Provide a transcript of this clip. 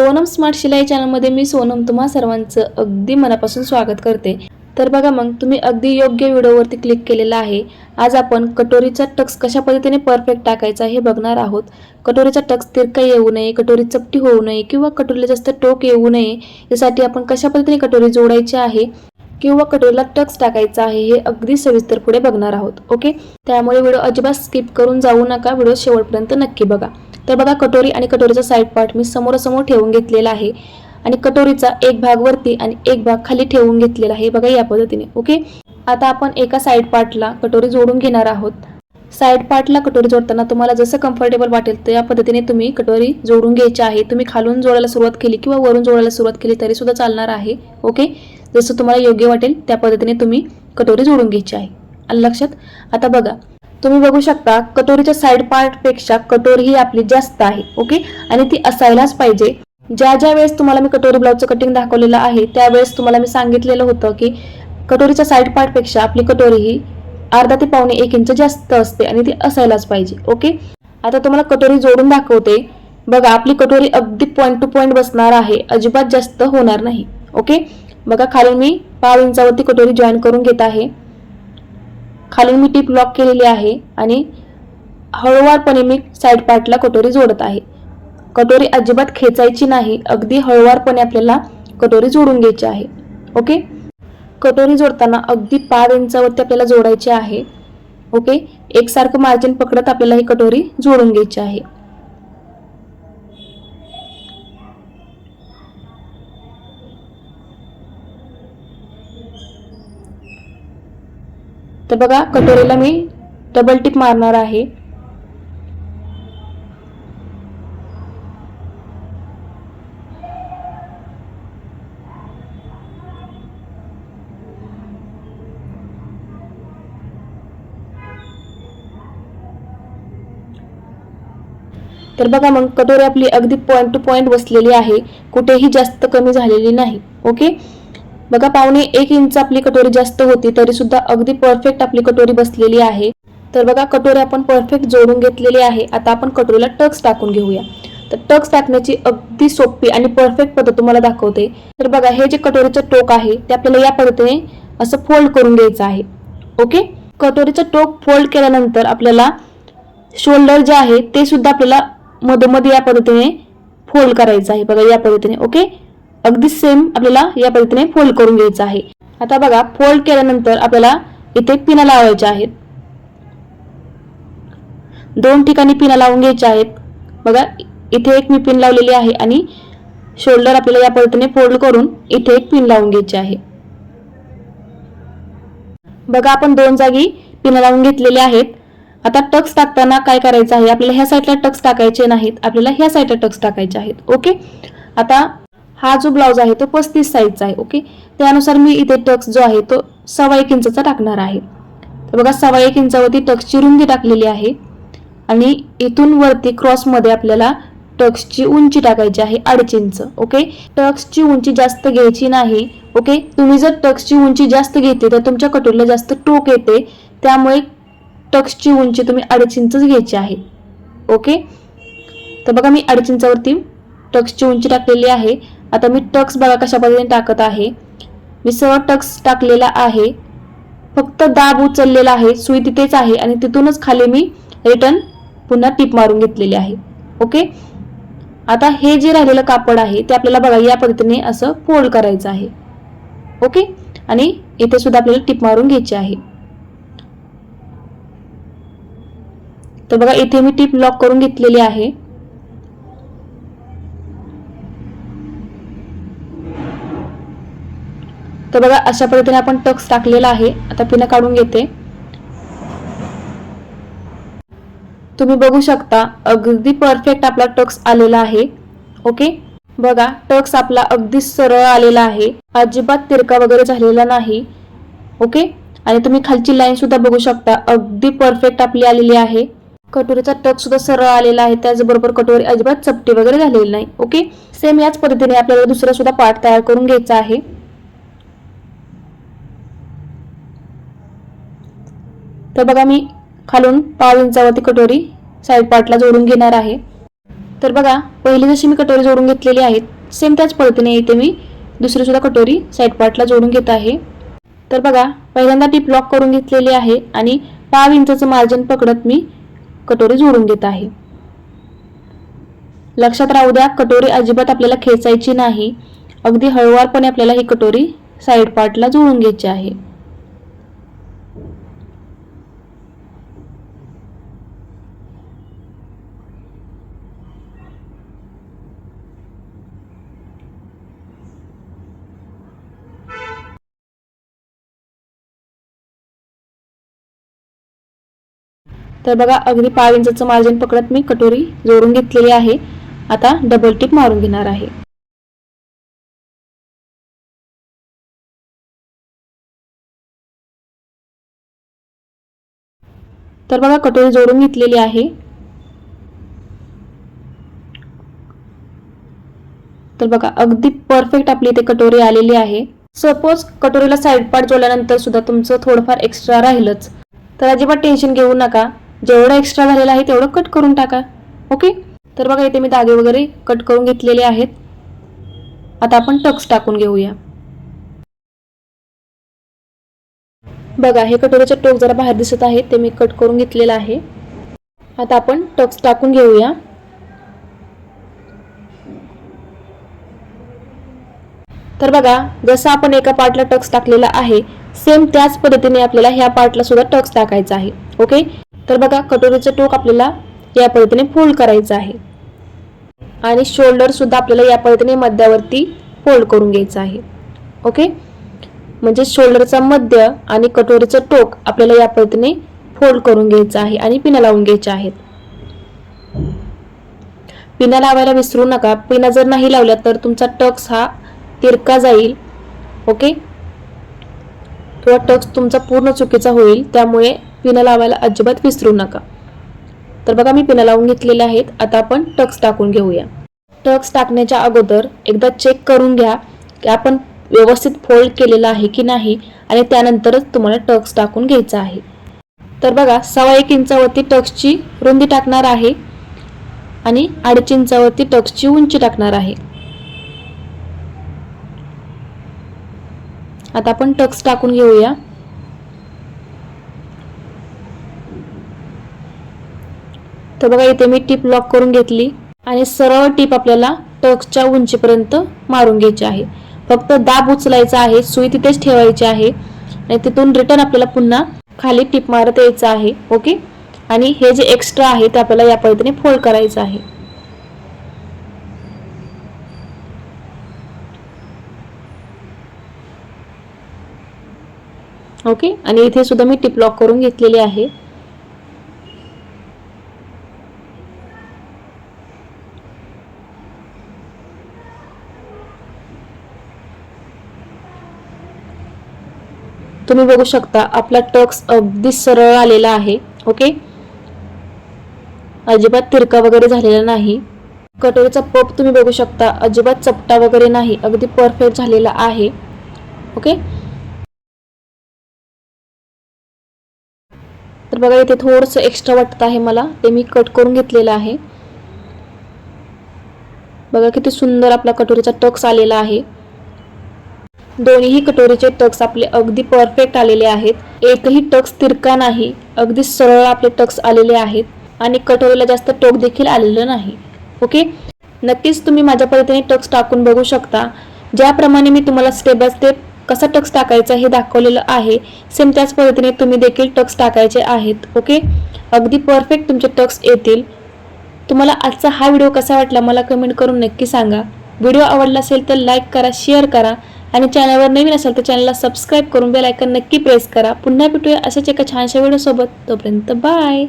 Sonam smart शिलाई चॅनलमध्ये मी सोनम तुम्हा सर्वांचं अगदी मनापासून स्वागत करते. तर बघा मग तुम्ही अगदी योग्य व्हिडिओवरती क्लिक केलेला आहे. आज आपण कटोरीचा टक्स कशा पद्धतीने परफेक्ट टाकायचा हे बघणार आहोत. कटोरीचा टक्स तिरका येऊ नये कटोरी चपटी होऊ नये किंवा कटोरीला जास्त टोक येऊ नये यासाठी आपण कशा पद्धतीने कटोरी जोडायची आहे किंवा कटोरीला टक्स टाकायचा आहे हे अगदी सविस्तर पुढे बघणार आहोत. ओके? त्यामुळे व्हिडिओ अजिबात स्किप करून जाऊ नका व्हिडिओ शेवटपर्यंत नक्की बघा. तर बघा कटोरी आणि कटोरीचा साईड पार्ट मी समोरासमोर ठेवून घेतलेला आहे. आणि कटोरीचा एक भाग वरती आणि एक भाग खाली ठेवून घेतलेला आहे. बघा या पद्धतीने. ओके आता आपण एका साईड पार्टला कटोरी जोडून घेणार आहोत. साईड पार्टला कटोरी जोडताना तुम्हाला जसं कम्फर्टेबल वाटेल तर या पद्धतीने तुम्ही कटोरी जोडून घ्यायची आहे. तुम्ही खालून जोडायला सुरुवात केली किंवा वरून जोडायला सुरुवात केली तरी सुद्धा चालणार आहे. ओके जसं तुम्हाला योग्य वाटेल त्या पद्धतीने तुम्ही कटोरी जोडून घ्यायची आहे. आणि लक्षात आता बघा तुम्ही बघू शकता कटोरीच्या साईड पार्टपेक्षा कटोरी ही आपली जास्त आहे ओके आणि ती असायलाच पाहिजे. ज्या ज्या वेळेस तुम्हाला मी कटोरी ब्लाऊजचं कटिंग दाखवलेलं आहे त्यावेळेस तुम्हाला मी सांगितलेलं होतं की कटोरीच्या साईड पार्टपेक्षा आपली कटोरी ही अर्धा ते पावणे एक इंच जास्त असते आणि ती असायलाच पाहिजे ओके आता तुम्हाला कटोरी जोडून दाखवते. बघा आपली कटोरी अगदी पॉईंट टू पॉईंट बसणार आहे अजिबात जास्त होणार नाही ओके बघा खाली मी पाव इंचावरती कटोरी जॉईन करून घेत आहे. खालून मी टीप लॉक केलेली आहे आणि हळूवारपणे मी साईड पार्टला कटोरी जोडत आहे. कटोरी अजिबात खेचायची नाही अगदी हळूवारपणे आपल्याला कटोरी जोडून घ्यायची आहे. ओके? कटोरी जोडताना अगदी पाव इंचावरती आपल्याला जोडायची आहे. ओके? एकसारखं मार्जिन पकडत आपल्याला ही कटोरी जोडून घ्यायची आहे. तर बघा कटोरीला मी डबल टिप मारणार आहे. तर बघा मग कटोरी आपली अगदी पॉईंट टू पॉईंट बसलेली आहे. कुठेही जास्त कमी झालेली नाही. ओके बघा पावणे एक इंच आपली कटोरी जास्त होती तरी सुद्धा अगदी परफेक्ट आपली कटोरी बसलेली आहे. तर बघा कटोरी आपण परफेक्ट जोडून घेतलेली आहे. आता आपण कटोरीला टक्स टाकून घेऊया. तर टक्स टाकण्याची अगदी सोपी आणि परफेक्ट पद्धत तुम्हाला दाखवते. तर बघा हे जे कटोरीचं टोक आहे ते आपल्याला या पद्धतीने असं फोल्ड करून घ्यायचं आहे. ओके? कटोरीचं टोक फोल्ड केल्यानंतर आपल्याला शोल्डर जे आहे ते सुद्धा आपल्याला मधोमध या पद्धतीने फोल्ड करायचं आहे. बघा या पद्धतीने. ओके? अगदी सेम आपल्याला या पद्धतीने फोल्ड करून घ्यायचं आहे. आता बघा फोल्ड केल्यानंतर आपल्याला इथे पिना लावायच्या आहेत. दोन ठिकाणी पिना लावून घ्यायच्या आहेत. बघा इथे एक मी पिन लावलेली आहे आणि शोल्डर आपल्याला या पद्धतीने फोल्ड करून इथे एक पिन लावून घ्यायची आहे. बघा आपण दोन जागी पिना लावून घेतलेल्या आहेत. आता टक्स टाकताना काय करायचं आहे? आपल्याला ह्या साईडला टक्स टाकायचे नाहीत. आपल्याला ह्या साईडला टक्स टाकायचे आहेत. ओके आता हा जो ब्लाऊज आहे तो पस्तीस साईजचा आहे ओके त्यानुसार मी इथे टक्स जो आहे तो सव्वा एक इंचाचा टाकणार आहे. तर बघा सव्वा एक इंचावरती टक्सची रुंदी टाकलेली आहे आणि इथून वरती क्रॉसमध्ये आपल्याला टक्सची उंची टाकायची आहे अडीच इंच ओके टक्सची उंची जास्त घ्यायची नाही ओके तुम्ही जर टक्सची उंची जास्त घेते तर तुमच्या कटोरीला जास्त टोक येते त्यामुळे टक्सची उंची तुम्ही अडीच इंचच घ्यायची आहे ओके तर बघा मी अडीच इंचावरती टक्सची उंची टाकलेली आहे. आता मी टक्स बघा कशा पद्धतीने टाकत आहे. मी सर्व टक्स टाकलेला आहे. फक्त दाब उचललेला आहे. सुई तिथेच आहे आणि तिथूनच खाली मी रिटर्न पुन्हा टिप मारून घेतलेली आहे. ओके आता हे जे राहिलेलं कापड आहे ते आपल्याला बघा या पद्धतीने असं फोल्ड करायचं आहे. ओके आणि इथे सुद्धा आपल्याला टिप मारून घ्यायची आहे. तर बघा इथे मी टिप लॉक करून घेतलेली आहे. तर बघा अशा पद्धतीने आपण टक्स टाकलेला आहे. आता पिनं काढून घेते. तुम्ही बघू शकता अगदी परफेक्ट आपला टक्स आलेला आहे. ओके बघा टक्स आपला अगदी सरळ आलेला आहे. अजिबात तिरका वगैरे झालेला नाही. ओके आणि तुम्ही खालची लाईन सुद्धा बघू शकता अगदी परफेक्ट आपली आलेली आहे. कटोरीचा टक सुद्धा सरळ आलेला आहे. त्याचबरोबर कटोरी अजिबात चपटी वगैरे झालेली नाही. ओके सेम याच पद्धतीने आपल्याला दुसरा सुद्धा पार्ट तयार करून घ्यायचा आहे. तर बघा मी खालून पाव इंचावरती कटोरी साईड पार्टला जोडून घेणार आहे. तर बघा पहिली जशी मी कटोरी जोडून घेतलेली आहेत सेम त्याच पद्धतीने इथे मी दुसरी सुद्धा कटोरी साईड पार्टला जोडून घेत आहे. तर बघा पहिल्यांदा टीप लॉक करून घेतलेली आहे आणि पाव इंचाचं मार्जिन पकडत मी कटोरी जोडून घेत आहे. लक्षात राहू द्या कटोरी अजिबात आपल्याला खेचायची नाही. अगदी हळूवारपणे आपल्याला ही कटोरी साईड पार्टला जोडून घ्यायची आहे. तर बघा अगदी पाव इंचाचं मार्जिन पकडत मी. कटोरी जोडून घेतलेली आहे. आता डबल टिप मारून घेणार आहे. तर बघा कटोरी जोडून घेतलेली आहे. तर बघा अगदी परफेक्ट आपली इथे कटोरी आलेली आहे. सपोज कटोरीला साईड पार्ट जोडल्यानंतर सुद्धा तुमचं थोडंफार एक्स्ट्रा राहिलंच. तर अजिबात टेन्शन घेऊ नका. जेवढं एक्स्ट्रा झालेलं आहे तेवढं कट करून टाका. ओके तर बघा इथे मी धागे वगैरे कट करून घेतलेले आहेत. आता आपण टक्स टाकून घेऊया. बघा हे कटोऱ्याचे टोक जरा बाहेर दिसत आहे ते मी कट करून घेतलेलं आहे. आता आपण टक्स टाकून घेऊया. तर बघा जसं आपण एका पार्टला टक्स टाकलेला आहे सेम त्याच पद्धतीने आपल्याला ह्या पार्टला सुद्धा टक्स टाकायचा आहे. ओके तर बघा कटोरीचं टोक आपल्याला या पद्धतीने फोल्ड करायचं आहे. आणि शोल्डर सुद्धा आपल्याला या पद्धतीने मध्यावरती फोल्ड करून घ्यायचं आहे. ओके म्हणजे शोल्डरचा मध्य आणि कटोरीचं टोक आपल्याला या पद्धतीने फोल्ड करून घ्यायचं आहे आणि पिना लावून घ्यायच्या आहेत. पिना लावायला विसरू नका. पिना जर नाही लावल्या तर तुमचा टक्स हा तिरका जाईल. ओके किंवा टक्स तुमचा पूर्ण चुकीचा होईल. त्यामुळे पिनं लावायला अजिबात विसरू नका. तर बघा मी पिनं लावून घेतलेले आहेत. आता आपण टक्स टाकून घेऊया. टक्स टाकण्याच्या अगोदर एकदा चेक करून घ्या की आपण व्यवस्थित फोल्ड केलेला आहे की नाही आणि त्यानंतरच तुम्हाला टक्स टाकून घ्यायचा आहे. तर बघा सव्वा एक इंचावरती टक्सची रुंदी टाकणार आहे आणि अडीच इंचावरती टक्सची उंची टाकणार आहे. आता आपण टक्स टाकून घेऊया. तर बघा इथे मी टीप लॉक करून घेतली आणि सरळ टीप आपल्याला टक्सच्या उंचीपर्यंत मारून घ्यायची आहे. फक्त दाब उचलायचा आहे सुई तिथेच ठेवायची आहे आणि तिथून रिटर्न आपल्याला पुन्हा खाली टीप मारत यायचं आहे ओके? आणि हे जे एक्स्ट्रा आहे ते आपल्याला या पद्धतीने फोल्ड करायचं आहे. ओके? आणि इथे सुद्धा मी टिप लॉक करून घेतलेली आहे. तुम्ही बघू शकता आपला टक्स अगदी सरळ आलेला आहे ओके? अजिबात तिरका वगैरे झालेला नाही. कटोरीचा पप तुम्ही बघू शकता अजिबात चपटा वगैरे नाही अगदी परफेक्ट झालेला आहे ओके? तर बघा इथे थोडंसं एक्स्ट्रा वाटत आहे मला ते मी कट करून घेतलेलं आहे. बघा किती सुंदर आपला कटोरीचा टक्स आलेला आहे. दोन्हीही कटोरीचे टक्स आपले अगदी परफेक्ट आलेले आहेत. एकही टक्स तिरका नाही. अगदी सरळ आपले टक्स आलेले आहेत. आणि कटोरीला जास्त टोक देखील आलेलं नाही. ओके? नक्कीच तुम्ही माझ्या पद्धतीने टक्स टाकून बघू शकता. ज्याप्रमाणे मी तुम्हाला स्टेप बाय स्टेप कसा टक्स टाकायचा हे दाखवलेलं आहे सेम त्याच पद्धतीने तुम्ही देखील टक्स टाकायचे आहेत. ओके? अगदी परफेक्ट तुमचे टक्स येतील. तुम्हाला आजचा हा व्हिडिओ कसा वाटला मला कमेंट करून नक्की सांगा. व्हिडिओ आवडला असेल तर लाईक करा शेअर करा. आणि चॅनलवर नवीन असेल तर चॅनलला सबस्क्राईब करून बेल आयकन नक्की प्रेस करा. पुन्हा भेटूया अशाच एका छानशा व्हिडिओसोबत तोपर्यंत बाय